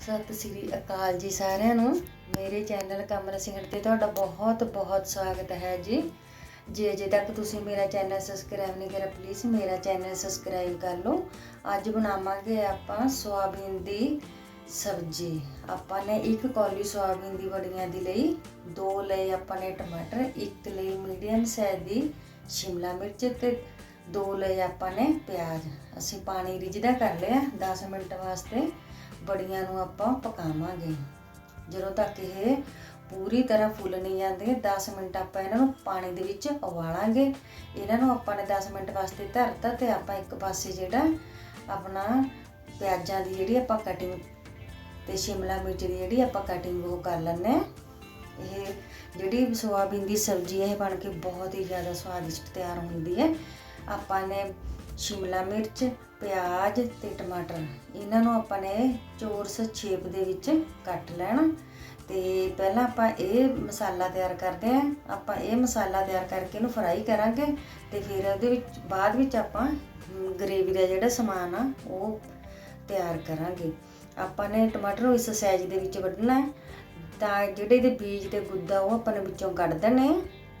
ਸਤਿ ਸ੍ਰੀ ਅਕਾਲ ਜੀ ਸਾਰਿਆਂ ਨੂੰ। ਮੇਰੇ ਚੈਨਲ ਕਮਲ ਸਿੰਘ ਤੇ ਤੁਹਾਡਾ ਬਹੁਤ ਬਹੁਤ ਸਵਾਗਤ ਹੈ ਜੀ। ਜੇ ਅਜੇ ਤੱਕ ਤੁਸੀਂ ਮੇਰਾ ਚੈਨਲ ਸਬਸਕ੍ਰਾਈਬ ਨਹੀਂ ਕਰਿਆ ਪਲੀਜ਼ ਮੇਰਾ ਚੈਨਲ ਸਬਸਕ੍ਰਾਈਬ ਕਰ ਲਓ। ਅੱਜ ਬਣਾਵਾਂਗੇ ਆਪਾਂ ਸੋਆਬੀਨ ਦੀ ਸਬਜ਼ੀ। ਆਪਾਂ ਨੇ ਇੱਕ ਕੌਲੀ ਸੋਆਬੀਨ ਦੀ ਵੜੀਆਂ ਦੀ ਲਈ, ਦੋ ਲਏ ਆਪਾਂ ਨੇ ਟਮਾਟਰ, ਇੱਕ ਲਈ ਮੀਡੀਅਮ ਸਾਈਜ਼ ਦੀ ਸ਼ਿਮਲਾ ਮਿਰਚ ਤੇ ਦੋ ਲਏ ਆਪਾਂ ਨੇ ਪਿਆਜ਼। ਅਸੀਂ ਪਾਣੀ ਰਿਝਦਾ ਕਰ ਲਿਆ 10 ਮਿੰਟ ਵਾਸਤੇ। ਬੜੀਆਂ ਨੂੰ ਆਪਾਂ ਪਕਾਵਾਂਗੇ। ਜਦੋਂ ਤੱਕ ਇਹ ਪੂਰੀ ਤਰ੍ਹਾਂ ਫੁੱਲ ਨਹੀਂ ਜਾਂਦੇ 10 ਮਿੰਟ ਆਪਾਂ ਇਹਨਾਂ ਨੂੰ ਪਾਣੀ ਦੇ ਵਿੱਚ ਉਬਾਲਾਂਗੇ। ਇਹਨਾਂ ਨੂੰ ਆਪਾਂ ਨੇ 10 ਮਿੰਟ ਵਾਸਤੇ ਧਰਤਾ ਤੇ ਆਪਾਂ ਇੱਕ ਪਾਸੇ ਜਿਹੜਾ ਆਪਣਾ ਪਿਆਜ਼ਾਂ ਦੀ ਜਿਹੜੀ ਆਪਾਂ ਕਟਿੰਗ ਤੇ ਸ਼ਿਮਲਾ ਮਿਰਚ ਦੀ ਜਿਹੜੀ ਆਪਾਂ ਕਟਿੰਗ ਉਹ ਕਰ ਲੈਣੇ ਇਹ ਜਿਹੜੀ ਸੋਆਬੀਨ ਦੀ ਸਬਜ਼ੀ ਇਹ ਬਣ ਕੇ ਬਹੁਤ ਹੀ ਜ਼ਿਆਦਾ ਸਵਾਦਿਸ਼ਟ ਤਿਆਰ ਹੁੰਦੀ ਹੈ। ਆਪਾਂ ਨੇ ਸ਼ਿਮਲਾ ਮਿਰਚ ਪਿਆਜ਼ ਤੇ ਟਮਾਟਰ। ਇਹਨਾਂ ਨੂੰ ਆਪਾਂ ਨੇ ਚੋਰਸ ਸ਼ੇਪ ਦੇ ਵਿੱਚ ਕੱਟ ਲੈਣਾ। ਤੇ ਪਹਿਲਾਂ ਆਪਾਂ ਇਹ ਮਸਾਲਾ ਤਿਆਰ ਕਰਦੇ ਆਂ ਆਪਾਂ ਇਹ ਮਸਾਲਾ ਤਿਆਰ ਕਰਕੇ ਇਹਨੂੰ ਫਰਾਈ ਕਰਾਂਗੇ। ਤੇ ਫਿਰ ਉਹਦੇ ਵਿੱਚ, ਬਾਅਦ ਵਿੱਚ ਆਪਾਂ ਗ੍ਰੇਵੀ ਦਾ ਜਿਹੜਾ ਸਮਾਨ ਆ, ਉਹ ਤਿਆਰ ਕਰਾਂਗੇ। ਆਪਾਂ ਨੇ ਟਮਾਟਰ ਨੂੰ ਇਸ ਸਾਈਜ਼ ਦੇ ਵਿੱਚ ਵੱਢਣਾ ਹੈ। ਤਾਂ ਜਿਹੜੇ ਇਹਦੇ ਬੀਜ ਤੇ ਗੁੱਦਾ, ਉਹ ਆਪਾਂ ਨੇ ਵਿੱਚੋਂ ਕੱਢ ਦੇਣੇ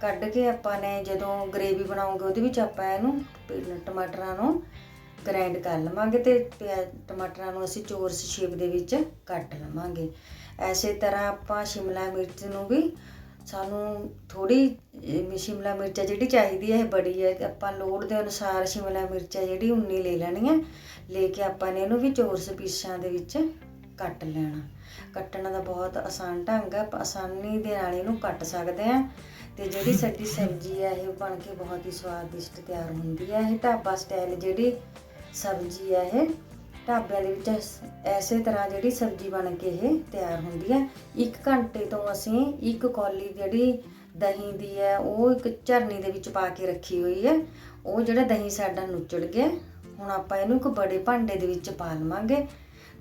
ਕੱਢ ਕੇ ਆਪਾਂ ਨੇ ਜਦੋਂ ਗ੍ਰੇਵੀ ਬਣਾਉਂਗੇ ਉਹਦੇ ਵਿੱਚ ਆਪਾਂ ਇਹਨੂੰ, ਟਮਾਟਰਾਂ ਨੂੰ ਗ੍ਰਾਈਂਡ ਕਰ ਲਵਾਂਗੇ ਤੇ ਪਿਆ- ਟਮਾਟਰਾਂ ਨੂੰ ਅਸੀਂ ਚੋਰਸ ਸ਼ੇਪ ਦੇ ਵਿੱਚ ਕੱਟ ਲਵਾਂਗੇ। ਐਸੇ ਤਰ੍ਹਾਂ ਆਪਾਂ ਸ਼ਿਮਲਾ ਮਿਰਚ ਨੂੰ ਵੀ ਸਾਨੂੰ ਥੋੜੀ ਸ਼ਿਮਲਾ ਮਿਰਚ ਜਿਹੜੀ ਚਾਹੀਦੀ ਹੈ ਇਹ ਬੜੀ ਹੈ ਆਪਾਂ ਲੋੜ ਦੇ ਅਨੁਸਾਰ ਸ਼ਿਮਲਾ ਮਿਰਚ ਆ ਜਿਹੜੀ ਉਨੀ ਲੈ ਲੈਣੀ ਹੈ ਲੈ ਕੇ ਆਪਾਂ ਨੇ ਇਹਨੂੰ ਵੀ ਚੋਰਸ ਪੀਸਾਂ ਦੇ ਵਿੱਚ ਕੱਟ ਲੈਣਾ। ਕੱਟਣਾ ਦਾ ਬਹੁਤ ਆਸਾਨ ਢੰਗ ਹੈ ਆਸਾਨੀ ਦੇ ਨਾਲ ਇਹਨੂੰ ਕੱਟ ਸਕਦੇ ਹਾਂ ਤੇ ਜਿਹੜੀ ਸਾਡੀ ਸਬਜ਼ੀ ਹੈ ਇਹ ਬਣ ਕੇ ਬਹੁਤ ਹੀ ਸਵਾਦਿਸ਼ਟ ਤਿਆਰ ਹੁੰਦੀ ਹੈ ਇਹ ਢਾਬਾ ਸਟਾਈਲ ਜਿਹੜੀ ਸਬਜ਼ੀ ਹੈ ਇਹ। ਢਾਬਿਆਂ ਦੇ ਵਿੱਚ ਐਸ- ਐਸੇ ਤਰ੍ਹਾਂ ਜਿਹੜੀ ਸਬਜ਼ੀ ਬਣ ਕੇ ਇਹ ਤਿਆਰ ਹੁੰਦੀ ਹੈ 1 ਘੰਟੇ ਤੋਂ ਅਸੀਂ ਇੱਕ ਕੌਲੀ ਜਿਹੜੀ ਦਹੀਂ ਦੀ ਹੈ ਉਹ ਇੱਕ ਝਰਨੀ ਦੇ ਵਿੱਚ ਪਾ ਕੇ ਰੱਖੀ ਹੋਈ ਹੈ ਉਹ ਜਿਹੜਾ ਦਹੀਂ ਸਾਡਾ ਨੁੱਚੜ ਗਿਆ, ਹੁਣ ਆਪਾਂ ਇਹਨੂੰ ਇੱਕ ਬੜੇ ਭਾਂਡੇ ਦੇ ਵਿੱਚ ਪਾ ਲਵਾਂਗੇ।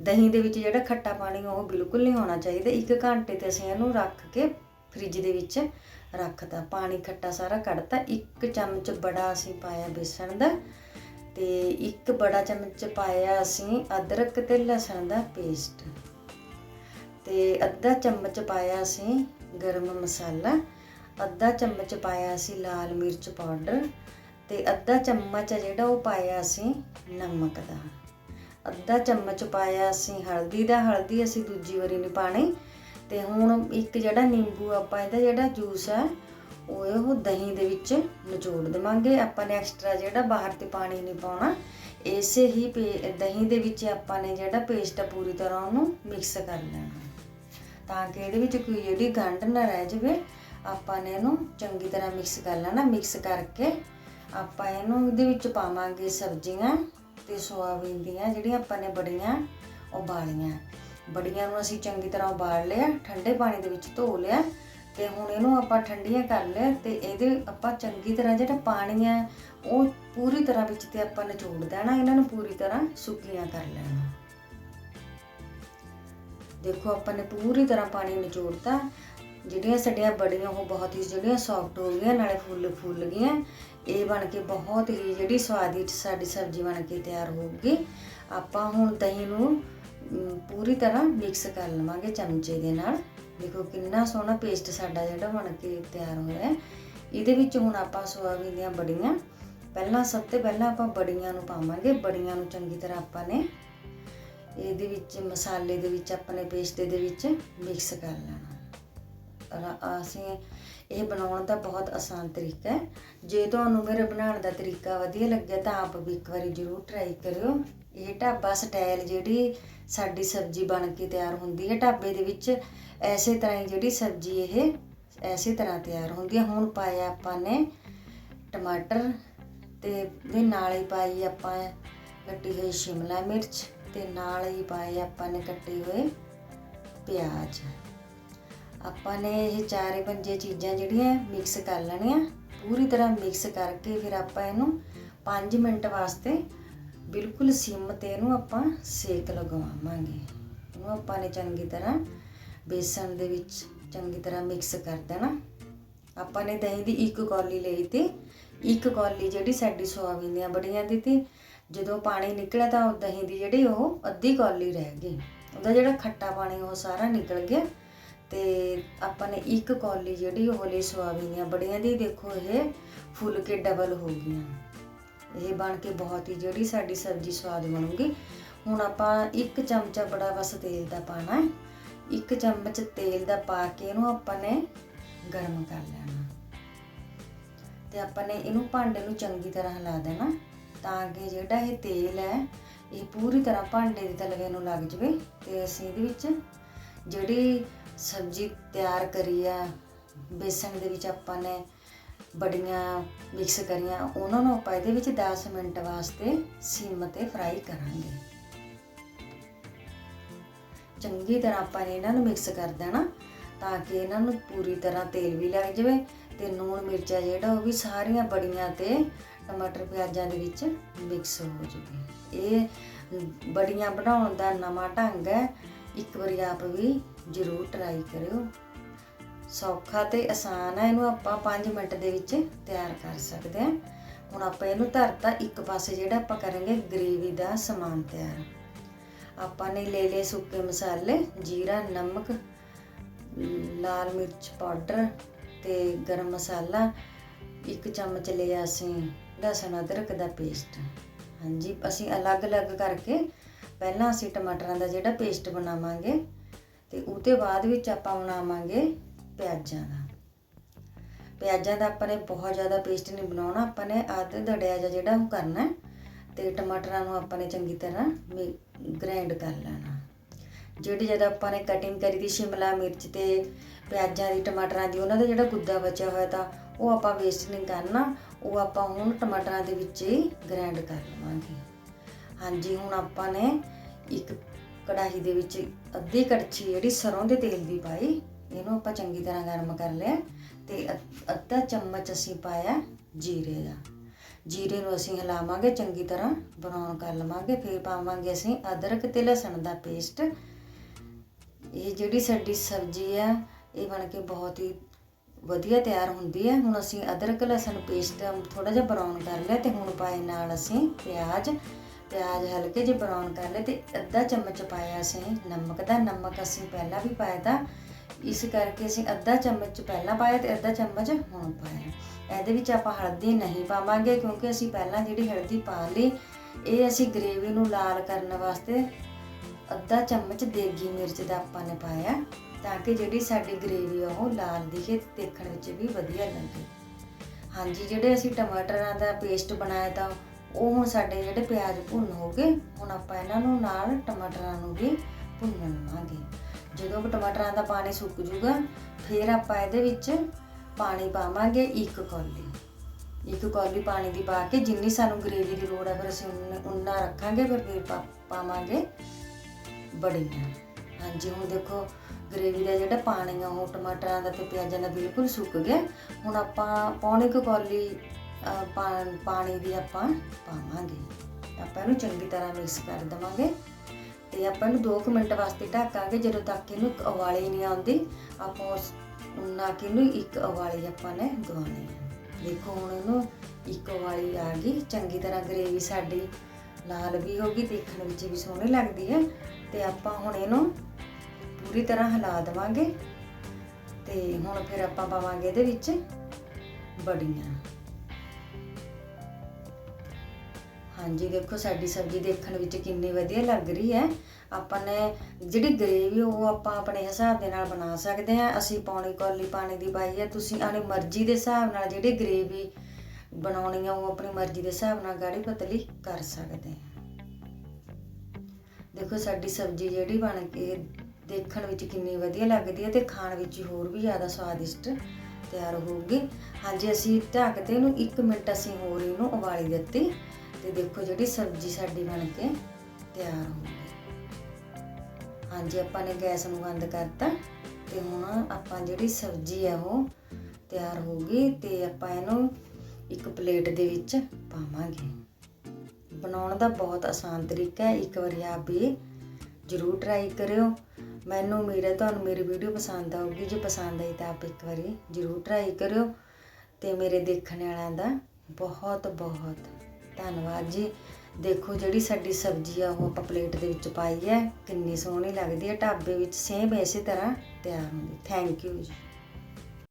ਦਹੀਂ ਦੇ ਵਿੱਚ ਜਿਹੜਾ ਖੱਟਾ ਪਾਣੀ ਉਹ ਬਿਲਕੁਲ ਨਹੀਂ ਹੋਣਾ ਚਾਹੀਦਾ। ਇੱਕ ਘੰਟੇ ਤੇ ਅਸੀਂ ਇਹਨੂੰ ਰੱਖ ਕੇ ਫ੍ਰਿਜ ਦੇ ਵਿੱਚ ਰੱਖਤਾ। ਪਾਣੀ ਖੱਟਾ ਸਾਰਾ ਕੱਢਤਾ। ਇੱਕ ਚਮਚ ਬੜਾ ਅਸੀਂ ਪਾਇਆ ਬੇਸਣ ਦਾ। ਤੇ ਇੱਕ ਬੜਾ ਚਮਚ ਪਾਇਆ ਅਸੀਂ ਅਦਰਕ ਤੇ ਲਸਣ ਦਾ ਪੇਸਟ। ਤੇ ਅੱਧਾ ਚਮਚ ਪਾਇਆ ਅਸੀਂ ਗਰਮ ਮਸਾਲਾ, ਅੱਧਾ ਚਮਚ ਪਾਇਆ ਅਸੀਂ ਲਾਲ ਮਿਰਚ ਪਾਊਡਰ ਤੇ ਅੱਧਾ ਚਮਚ ਆ ਜਿਹੜਾ ਉਹ ਪਾਇਆ ਅਸੀਂ ਨਮਕ ਦਾ। ਅੱਧਾ ਚਮਚ ਪਾਇਆ ਅਸੀਂ ਹਲਦੀ ਦਾ, ਹਲਦੀ ਅਸੀਂ ਦੂਜੀ ਵਾਰੀ ਨਹੀਂ ਪਾਣੀ ਤੇ ਹੁਣ ਇੱਕ ਜਿਹੜਾ ਨਿੰਬੂ ਆਪਾਂ ਇਹਦਾ ਜਿਹੜਾ ਜੂਸ ਹੈ ਉਹ ਉਹ ਦਹੀਂ ਦੇ ਵਿੱਚ ਨਿਚੋੜ ਦੇਵਾਂਗੇ। ਆਪਾਂ ਨੇ ਐਕਸਟਰਾ ਜਿਹੜਾ ਬਾਹਰ ਤੇ ਪਾਣੀ ਨਹੀਂ ਪਾਉਣਾ, ਇਸੇ ਹੀ ਪੇ- ਦਹੀਂ ਦੇ ਵਿੱਚ ਆਪਾਂ ਨੇ ਜਿਹੜਾ ਪੇਸਟ ਆ ਪੂਰੀ ਤਰ੍ਹਾਂ ਉਹਨੂੰ ਮਿਕਸ ਕਰ ਲੈਣਾ। ਤਾਂ ਕਿ ਇਹਦੇ ਵਿੱਚ ਕੋਈ ਜਿਹੜੀ ਗੰਢ ਨਾ ਰਹਿ ਜਾਵੇ, ਆਪਾਂ ਨੇ ਇਹਨੂੰ ਚੰਗੀ ਤਰ੍ਹਾਂ ਮਿਕਸ ਕਰ ਲੈਣਾ। ਮਿਕਸ ਕਰਕੇ ਆਪਾਂ ਇਹਨੂੰ ਇਹਦੇ ਵਿੱਚ ਪਾਵਾਂਗੇ ਸਬਜ਼ੀਆਂ ਤੇ ਸੋਆਬੀਨ ਦੀਆਂ, ਜਿਹੜੀਆਂ ਆਪਾਂ ਨੇ ਬੜੀਆਂ ਉਬਾਲੀਆਂ। ਬੜੀਆਂ ਨੂੰ ਅਸੀਂ ਚੰਗੀ ਤਰ੍ਹਾਂ ਉਬਾਲ ਲਿਆ, ਠੰਡੇ ਪਾਣੀ ਦੇ ਵਿੱਚ ਧੋ ਲਿਆ। ਤੇ ਹੁਣ ਇਹਨੂੰ ਆਪਾਂ ਠੰਡੀਆਂ ਕਰ ਲਿਆ ਤੇ ਇਹਦੇ ਆਪਾਂ ਚੰਗੀ ਤਰ੍ਹਾਂ ਜਿਹੜਾ ਪਾਣੀ ਹੈ ਉਹ ਪੂਰੀ ਤਰ੍ਹਾਂ ਵਿੱਚ ਤੇ ਆਪਾਂ ਨਿਚੋੜ ਦੇਣਾ, ਇਹਨਾਂ ਨੂੰ ਪੂਰੀ ਤਰ੍ਹਾਂ ਸੁੱਕੀਆਂ ਕਰ ਲੈਣਾ। ਦੇਖੋ, ਆਪਾਂ ਨੇ ਪੂਰੀ ਤਰ੍ਹਾਂ ਪਾਣੀ ਨਿਚੋੜਤਾ। ਜਿਹੜੀਆਂ ਸਾਡੀਆਂ ਬੜੀਆਂ ਉਹ ਬਹੁਤ ਹੀ ਜਿਹੜੀਆਂ ਸੌਫਟ ਹੋ ਗਈਆਂ, ਨਾਲੇ ਫੁੱਲ ਫੁੱਲ ਗਈਆਂ। ਇਹ ਬਣ ਕੇ ਬਹੁਤ ਹੀ ਜਿਹੜੀ ਸਵਾਦਿਸ਼ਟ ਸਾਡੀ ਸਬਜ਼ੀ ਬਣ ਕੇ ਤਿਆਰ ਹੋਊਗੀ। ਆਪਾਂ ਹੁਣ ਦਹੀਂ ਨੂੰ ਪੂਰੀ ਤਰ੍ਹਾਂ ਮਿਕਸ ਕਰ ਲਵਾਂਗੇ ਚਮਚੇ ਦੇ ਨਾਲ। ਦੇਖੋ ਕਿੰਨਾ ਸੋਹਣਾ ਪੇਸਟ ਸਾਡਾ ਜਿਹੜਾ ਬਣ ਕੇ ਤਿਆਰ ਹੋਇਆ ਇਹਦੇ ਵਿੱਚ ਹੁਣ ਆਪਾਂ ਸੋਆਬੀਨ ਦੀਆਂ ਬੜੀਆਂ, ਪਹਿਲਾਂ ਸਭ ਤੋਂ ਪਹਿਲਾਂ ਆਪਾਂ ਬੜੀਆਂ ਨੂੰ ਪਾਵਾਂਗੇ, ਬੜੀਆਂ ਨੂੰ ਚੰਗੀ ਤਰ੍ਹਾਂ ਆਪਾਂ ਨੇ ਇਹਦੇ ਵਿੱਚ ਮਸਾਲੇ ਦੇ ਵਿੱਚ ਆਪਣੇ ਪੇਸਟ ਦੇ ਵਿੱਚ ਮਿਕਸ ਕਰ ਲੈਣਾ। ਅਸੀਂ ਇਹ ਬਣਾਉਣ ਦਾ ਬਹੁਤ ਆਸਾਨ ਤਰੀਕਾ ਹੈ। ਜੇ ਤੁਹਾਨੂੰ ਮੇਰੇ ਬਣਾਉਣ ਦਾ ਤਰੀਕਾ ਵਧੀਆ ਲੱਗਿਆ ਤਾਂ ਆਪ ਵੀ ਇੱਕ ਵਾਰੀ ਜ਼ਰੂਰ ਟਰਾਈ ਕਰਿਓ। ਇਹ ਢਾਬਾ ਸਟਾਈਲ ਜਿਹੜੀ ਸਾਡੀ ਸਬਜ਼ੀ ਬਣ ਕੇ ਤਿਆਰ ਹੁੰਦੀ ਹੈ। ਢਾਬੇ ਦੇ ਵਿੱਚ ਐਸੇ ਤਰ੍ਹਾਂ ਹੀ ਜਿਹੜੀ ਸਬਜ਼ੀ ਇਹ ਐਸੇ ਤਰ੍ਹਾਂ ਤਿਆਰ ਹੁੰਦੀ ਹੈ। ਹੁਣ ਪਾਇਆ ਆਪਾਂ ਨੇ ਟਮਾਟਰ ਤੇ ਦੇ ਨਾਲ ਹੀ ਪਾਈ ਆਪਾਂ ਕੱਟੀ ਹੋਈ ਸ਼ਿਮਲਾ ਮਿਰਚ ਤੇ ਨਾਲ ਹੀ ਪਾਏ ਆਪਾਂ ਨੇ ਕੱਟੇ ਹੋਏ ਪਿਆਜ਼। ਆਪਾਂ ਨੇ ਇਹ ਚਾਰੇ ਪੰਜੇ ਚੀਜ਼ਾਂ ਜਿਹੜੀਆਂ ਮਿਕਸ ਕਰ ਲੈਣੀਆਂ। ਪੂਰੀ ਤਰ੍ਹਾਂ ਮਿਕਸ ਕਰਕੇ ਫਿਰ ਆਪਾਂ ਇਹਨੂੰ 5 ਮਿੰਟ ਵਾਸਤੇ ਬਿਲਕੁਲ ਸਿਮ ਤੇ ਇਹਨੂੰ ਆਪਾਂ ਸੇਕ ਲਗਵਾਵਾਂਗੇ। ਇਹਨੂੰ ਆਪਾਂ ਨੇ ਚੰਗੀ ਤਰ੍ਹਾਂ ਬੇਸਣ ਦੇ ਵਿੱਚ ਚੰਗੀ ਤਰ੍ਹਾਂ ਮਿਕਸ ਕਰ ਦੇਣਾ। ਆਪਾਂ ਨੇ ਦਹੀਂ ਦੀ ਇੱਕ ਕੌਲੀ ਲਈ ਤੇ ਇੱਕ ਕੌਲੀ ਜਿਹੜੀ ਸਾਡੀ ਸੋਆਬੀਨ ਦੀਆਂ ਬੜੀਆਂ ਦੀ ਤੀ ਜਦੋਂ ਪਾਣੀ ਨਿਕਲਿਆ ਤਾਂ ਉਹ ਦਹੀਂ ਦੀ ਜਿਹੜੀ ਉਹ ਅੱਧੀ ਕੌਲੀ ਰਹਿ ਗਈ। ਉਹਦਾ ਜਿਹੜਾ ਖੱਟਾ ਪਾਣੀ ਉਹ ਸਾਰਾ ਨਿਕਲ ਗਿਆ ਤੇ ਆਪਾਂ ਨੇ ਇੱਕ ਕੌਲੀ ਜਿਹੜੀ ਉਹ ਲਈ ਸੋਆਬੀਨ ਦੀਆਂ ਬੜੀਆਂ ਦੀ ਦੇਖੋ ਇਹ ਫੁੱਲ ਕੇ ਡਬਲ ਹੋ ਗਈਆਂ। ਇਹ ਬਣ ਕੇ ਬਹੁਤ ਹੀ ਜਿਹੜੀ ਸਾਡੀ ਸਬਜ਼ੀ ਸਵਾਦ ਬਣੂਗੀ। ਹੁਣ ਆਪਾਂ ਇੱਕ ਚਮਚਾ ਬੜਾ ਬਸ ਤੇਲ ਦਾ ਪਾਣਾ ਹੈ। ਇੱਕ ਚਮਚ ਤੇਲ ਦਾ ਪਾ ਕੇ ਇਹਨੂੰ ਆਪਾਂ ਨੇ ਗਰਮ ਕਰ ਲੈਣਾ। ਤੇ ਆਪਾਂ ਨੇ ਇਹਨੂੰ ਭਾਂਡੇ ਨੂੰ ਚੰਗੀ ਤਰ੍ਹਾਂ ਹਿਲਾ ਦੇਣਾ, ਤਾਂ ਕਿ ਜਿਹੜਾ ਇਹ ਤੇਲ ਹੈ, ਇਹ ਪੂਰੀ ਤਰ੍ਹਾਂ ਭਾਂਡੇ ਦੇ ਤਲਵੇ ਨੂੰ ਲੱਗ ਜਵੇ ਤੇ ਅਸੀਂ ਇਹਦੇ ਵਿੱਚ ਜਿਹੜੀ ਸਬਜ਼ੀ ਤਿਆਰ ਕਰੀ ਆ, ਬੇਸਣ ਦੇ ਵਿੱਚ ਆਪਾਂ ਨੇ ਬੜੀਆਂ ਮਿਕਸ ਕਰੀਆਂ। ਉਹਨਾਂ ਨੂੰ ਆਪਾਂ ਇਹਦੇ ਵਿੱਚ 10 ਮਿੰਟ ਵਾਸਤੇ ਸਿਮ ਤੇ ਫਰਾਈ ਕਰਾਂਗੇ। ਚੰਗੀ ਤਰ੍ਹਾਂ ਆਪਾਂ ਨੇ ਇਹਨਾਂ ਨੂੰ ਮਿਕਸ ਕਰ ਦੇਣਾ ਤਾਂ ਕਿ ਇਹਨਾਂ ਨੂੰ ਪੂਰੀ ਤਰ੍ਹਾਂ ਤੇਲ ਵੀ ਲੱਗ ਜਾਵੇ ਤੇ ਨੂਣ ਮਿਰਚਾ ਜਿਹੜਾ ਉਹ ਵੀ ਸਾਰੀਆਂ ਬੜੀਆਂ ਤੇ ਟਮਾਟਰ ਪਿਆਜ਼ਾਂ ਦੇ ਵਿੱਚ ਮਿਕਸ ਹੋ ਜੂਗੀ ਇਹ ਬੜੀਆਂ ਬਣਾਉਣ ਦਾ ਨਵਾਂ ਢੰਗ ਹੈ। ਇੱਕ ਵਾਰੀ ਆਪ ਵੀ ਜ਼ਰੂਰ ਟਰਾਈ ਕਰਿਓ। ਸੌਖਾ ਤੇ ਆਸਾਨ ਆ, ਇਹਨੂੰ ਆਪਾਂ 5 ਮਿੰਟ ਦੇ ਵਿੱਚ ਤਿਆਰ ਕਰ ਸਕਦੇ ਹਾਂ। ਹੁਣ ਆਪਾਂ ਇਹਨੂੰ ਧਰਤਾ ਇੱਕ ਪਾਸੇ ਜਿਹੜਾ ਆਪਾਂ ਕਰਾਂਗੇ ਗ੍ਰੇਵੀ ਦਾ ਸਮਾਨ ਤਿਆਰ। ਆਪਾਂ ਨੇ ਲੈ ਲਏ ਸੁੱਕੇ ਮਸਾਲੇ, ਜੀਰਾ, ਨਮਕ ਲਾਲ ਮਿਰਚ ਪਾਊਡਰ ਤੇ ਗਰਮ ਮਸਾਲਾ, ਇੱਕ ਚਮਚ ਲਿਆ ਅਸੀਂ ਲਸਣ ਅਦਰਕ ਦਾ ਪੇਸਟ। ਹਾਂਜੀ, ਅਸੀਂ ਅਲੱਗ-ਅਲੱਗ ਕਰਕੇ ਪਹਿਲਾਂ ਅਸੀਂ ਟਮਾਟਰਾਂ ਦਾ ਜਿਹੜਾ ਪੇਸਟ ਬਣਾਵਾਂਗੇ ਤੇ ਉਹਦੇ ਬਾਅਦ ਵਿੱਚ ਆਪਾਂ ਬਣਾਵਾਂਗੇ ਪਿਆਜ਼ਾਂ ਦਾ। ਪਿਆਜ਼ਾਂ ਦਾ ਆਪਾਂ ਨੇ ਬਹੁਤ ਜ਼ਿਆਦਾ ਪੇਸਟ ਨਹੀਂ ਬਣਾਉਣਾ, ਆਪਾਂ ਨੇ ਅੱਧ ਦੜਿਆ ਜਿਹਾ ਜਿਹੜਾ ਉਹ ਕਰਨਾ ਤੇ ਟਮਾਟਰਾਂ ਨੂੰ ਆਪਾਂ ਨੇ ਚੰਗੀ ਤਰ੍ਹਾਂ ਗ੍ਰਾਈਂਡ ਕਰ ਲੈਣਾ। ਜਿਹੜੀ ਜਦ ਆਪਾਂ ਨੇ ਕਟਿੰਗ ਕਰੀ ਦੀ ਸ਼ਿਮਲਾ ਮਿਰਚ ਤੇ ਪਿਆਜ਼ਾਂ ਦੀ, ਟਮਾਟਰਾਂ ਦੀ, ਉਹਨਾਂ ਦਾ ਜਿਹੜਾ ਗੁੱਦਾ ਬਚਿਆ ਹੋਇਆ ਤਾਂ ਉਹ ਆਪਾਂ ਵੇਸਟ ਨਹੀਂ ਕਰਨਾ, ਉਹ ਆਪਾਂ ਹੁਣ ਟਮਾਟਰਾਂ ਦੇ ਵਿੱਚ ਹੀ ਗ੍ਰਾਈਂਡ ਕਰ ਲਵਾਂਗੇ। ਹਾਂਜੀ, ਹੁਣ ਆਪਾਂ ਨੇ ਇੱਕ ਕੜਾਹੀ ਦੇ ਵਿੱਚ ਅੱਧੀ ਕੜਛੀ ਜਿਹੜੀ ਸਰੋਂ ਦੇ ਤੇਲ ਦੀ ਪਾਈ ਇਹਨੂੰ ਆਪਾਂ ਚੰਗੀ ਤਰ੍ਹਾਂ ਗਰਮ ਕਰ ਲਿਆ ਤੇ ਅ- ਅੱਧਾ ਚਮਚ ਅਸੀਂ ਪਾਇਆ ਜੀਰੇ ਦਾ। ਜੀਰੇ ਨੂੰ ਅਸੀਂ ਹਿਲਾਵਾਂਗੇ ਚੰਗੀ ਤਰ੍ਹਾਂ ਬਰਾਊਨ ਕਰ ਲਵਾਂਗੇ, ਫਿਰ ਪਾਵਾਂਗੇ ਅਸੀਂ ਅਦਰਕ ਤੇ ਲਸਣ ਦਾ ਪੇਸਟ। ਇਹ ਜਿਹੜੀ ਸਾਡੀ ਸਬਜ਼ੀ ਆ, ਇਹ ਬਣ ਕੇ ਬਹੁਤ ਹੀ ਵਧੀਆ ਤਿਆਰ ਹੁੰਦੀ ਹੈ ਹੁਣ ਅਸੀਂ ਅਦਰਕ, ਲਸਣ ਪੇਸਟ ਥੋੜਾ ਜਿਹਾ ਬਰਾਊਨ ਕਰ ਲਿਆ ਤੇ ਹੁਣ ਪਾਏ ਨਾਲ ਅਸੀਂ ਪਿਆਜ਼। ਪਿਆਜ਼ ਹਲਕੇ ਜਿਹੇ ਬਰਾਊਨ ਕਰ ਲਏ ਤੇ ਅੱਧਾ ਚਮਚ ਪਾਇਆ ਅਸੀਂ ਨਮਕ ਦਾ। ਨਮਕ ਅਸੀਂ ਪਹਿਲਾਂ ਵੀ ਪਾਇਆ ਤਾਂ ਇਸ ਕਰਕੇ ਅਸੀਂ ਅੱਧਾ ਚਮਚ ਪਹਿਲਾਂ ਪਾਇਆ ਤੇ ਅੱਧਾ ਚਮਚ ਹੁਣ ਪਾਇਆ। ਇਹਦੇ ਵਿੱਚ ਆਪਾਂ ਹਲਦੀ ਨਹੀਂ ਪਾਵਾਂਗੇ ਕਿਉਂਕਿ ਅਸੀਂ ਪਹਿਲਾਂ ਜਿਹੜੀ ਹਲਦੀ ਪਾ ਲਈ, ਇਹ ਅਸੀਂ ਗ੍ਰੇਵੀ ਨੂੰ ਲਾਲ ਕਰਨ ਵਾਸਤੇ ਅੱਧਾ ਚਮਚ ਦੇਗੀ ਮਿਰਚ ਦਾ ਆਪਾਂ ਨੇ ਪਾਇਆ ਤਾਂ ਕਿ ਜਿਹੜੀ ਸਾਡੀ ਗ੍ਰੇਵੀ ਆ ਉਹ ਲਾਲ ਦਿਖੇ ਦੇਖਣ ਵਿੱਚ ਵੀ ਵਧੀਆ ਲੱਗੇ। ਹਾਂਜੀ, ਜਿਹੜੇ ਅਸੀਂ ਟਮਾਟਰਾਂ ਦਾ ਪੇਸਟ ਬਣਾਇਆ ਤਾਂ ਉਹ ਹੁਣ ਸਾਡੇ ਜਿਹੜੇ ਪਿਆਜ਼ ਭੁੰਨ ਹੋ ਗਏ, ਹੁਣ ਆਪਾਂ ਇਹਨਾਂ ਨੂੰ ਨਾਲ ਟਮਾਟਰਾਂ ਨੂੰ ਵੀ ਭੁੰਨ ਲਵਾਂਗੇ ਜਦੋਂ ਟਮਾਟਰਾਂ ਦਾ ਪਾਣੀ ਸੁੱਕ ਜੂਗਾ, ਫਿਰ ਆਪਾਂ ਇਹਦੇ ਵਿੱਚ ਪਾਣੀ ਪਾਵਾਂਗੇ ਇੱਕ ਕੌਲੀ। ਇੱਕ ਕੌਲੀ ਪਾਣੀ ਦੀ ਪਾ ਕੇ ਜਿੰਨੀ ਸਾਨੂੰ ਗ੍ਰੇਵੀ ਦੀ ਲੋੜ ਹੈ ਫਿਰ ਅਸੀਂ ਉਨ- ਉਨਾ ਰੱਖਾਂਗੇ, ਫਿਰ ਫਿਰ ਪਾ- ਪਾਵਾਂਗੇ ਬੜੀਆਂ। ਹਾਂਜੀ, ਹੁਣ ਦੇਖੋ ਗ੍ਰੇਵੀ ਦਾ ਜਿਹੜਾ ਪਾਣੀ ਆ, ਉਹ ਟਮਾਟਰਾਂ ਦਾ ਤੇ ਪਿਆਜ਼ਾਂ ਦਾ ਬਿਲਕੁਲ ਸੁੱਕ ਗਿਆ। ਹੁਣ ਆਪਾਂ ਪੌਣੇ ਕੁ ਕੌਲੀ ਪਾ- ਪਾਣੀ ਦੀ ਆਪਾਂ ਪਾਵਾਂਗੇ। ਆਪਾਂ ਇਹਨੂੰ ਚੰਗੀ ਤਰ੍ਹਾਂ ਮਿਕਸ ਕਰ ਦਵਾਂਗੇ। ਤੇ ਆਪਾਂ ਇਹਨੂੰ 2 ਮਿੰਟ ਵਾਸਤੇ ਢੱਕਾਂਗੇ, ਜਦੋਂ ਤੱਕ ਇਹਨੂੰ ਇੱਕ ਉਬਾਲੀ ਨਹੀਂ ਆਉਂਦੀ। ਆਪਾਂ ਉਸ ਉਨਾ ਕਿ ਇਹਨੂੰ ਇੱਕ ਉਬਾਲੀ ਆਪਾਂ ਨੇ ਦਵਾਉਣੀ ਹੈ ਦੇਖੋ ਹੁਣ ਇਹਨੂੰ ਇੱਕ ਉਬਾਲੀ ਆ ਗਈ। ਚੰਗੀ ਤਰ੍ਹਾਂ ਗ੍ਰੇਵੀ ਸਾਡੀ ਲਾਲ ਵੀ ਹੋ ਗਈ, ਦੇਖਣ ਵਿੱਚ ਵੀ ਸੋਹਣੀ ਲੱਗਦੀ ਹੈ ਤੇ ਆਪਾਂ ਹੁਣ ਇਹਨੂੰ ਪੂਰੀ ਤਰ੍ਹਾਂ ਹਿਲਾ ਦੇਵਾਂਗੇ। ਤੇ ਹੁਣ ਫਿਰ ਆਪਾਂ ਪਾਵਾਂਗੇ ਇਹਦੇ ਵਿੱਚ ਬੜੀਆਂ। ਹਾਂਜੀ, ਦੇਖੋ ਸਾਡੀ ਸਬਜ਼ੀ ਦੇਖਣ ਵਿੱਚ ਕਿੰਨੀ ਵਧੀਆ ਲੱਗ ਰਹੀ ਹੈ। ਆਪਾਂ ਨੇ ਜਿਹੜੀ ਗ੍ਰੇਵੀ, ਉਹ ਆਪਾਂ ਆਪਣੇ ਹਿਸਾਬ ਦੇ ਨਾਲ ਬਣਾ ਸਕਦੇ ਹਾਂ। ਅਸੀਂ ਪੌਣੀ ਕੌਲੀ ਪਾਣੀ ਦੀ ਪਾਈ ਹੈ। ਤੁਸੀਂ ਆਪਣੀ ਮਰਜ਼ੀ ਦੇ ਹਿਸਾਬ ਨਾਲ ਜਿਹੜੀ ਗ੍ਰੇਵੀ ਬਣਾਉਣੀ ਆ, ਉਹ ਆਪਣੀ ਮਰਜ਼ੀ ਦੇ ਹਿਸਾਬ ਨਾਲ ਗਾੜੀ ਪਤਲੀ ਕਰ ਸਕਦੇ ਹਾਂ। ਦੇਖੋ ਸਾਡੀ ਸਬਜ਼ੀ ਜਿਹੜੀ ਬਣ ਕੇ ਦੇਖਣ ਵਿੱਚ ਕਿੰਨੀ ਵਧੀਆ ਲੱਗਦੀ ਹੈ ਤੇ ਖਾਣ ਵਿੱਚ ਹੋਰ ਵੀ ਜ਼ਿਆਦਾ ਸਵਾਦਿਸ਼ਟ ਤਿਆਰ ਹੋਊਗੀ। ਹਾਂਜੀ, ਅਸੀਂ ਢੱਕ ਤੇ ਇਹਨੂੰ 1 ਮਿੰਟ ਅਸੀਂ ਹੋਰ ਇਹਨੂੰ ਉਬਾਲੀ ਦਿੱਤੀ। ਤੇ ਦੇਖੋ ਜਿਹੜੀ ਸਬਜ਼ੀ ਸਾਡੀ ਬਣ ਕੇ ਤਿਆਰ ਹੋ। ਗਈ ਹਾਂਜੀ, ਆਪਾਂ ਨੇ ਗੈਸ ਨੂੰ ਬੰਦ ਕਰਤਾ ਤੇ ਹੁਣ ਆਪਾਂ ਜਿਹੜੀ ਸਬਜ਼ੀ ਆ ਉਹ ਤਿਆਰ ਹੋ ਗਈ ਤੇ ਆਪਾਂ ਇਹਨੂੰ ਇੱਕ ਪਲੇਟ ਦੇ ਵਿੱਚ ਪਾਵਾਂਗੇ। ਬਣਾਉਣ ਦਾ ਬਹੁਤ ਆਸਾਨ ਤਰੀਕਾ ਹੈ, ਇੱਕ ਵਾਰੀ ਆਪ ਵੀ ਜਰੂਰ ਟਰਾਈ ਕਰਿਓ। ਮੈਨੂੰ ਉਮੀਦ ਹੈ ਤੁਹਾਨੂੰ ਮੇਰੀ ਵੀਡੀਓ ਪਸੰਦ ਆਊਗੀ, ਜੇ ਪਸੰਦ ਆਈ ਤਾਂ ਆਪ ਇੱਕ ਵਾਰੀ ਜਰੂਰ ਟਰਾਈ ਕਰਿਓ। ਤੇ ਮੇਰੇ ਦੇਖਣ ਵਾਲਿਆਂ ਦਾ ਬਹੁਤ ਬਹੁਤ ਧੰਨਵਾਦ ਜੀ। ਦੇਖੋ ਜਿਹੜੀ ਸਾਡੀ ਸਬਜ਼ੀ ਆ, ਉਹ ਆਪਾਂ ਪਲੇਟ ਦੇ ਵਿੱਚ ਪਾਈ ਹੈ। ਕਿੰਨੀ ਸੋਹਣੀ ਲੱਗਦੀ ਹੈ। ਢਾਬੇ ਵਿੱਚ ਸੇਮ ਇਸੇ ਤਰ੍ਹਾਂ ਤਿਆਰ ਹੁੰਦੀ। ਥੈਂਕ ਯੂ ਜੀ।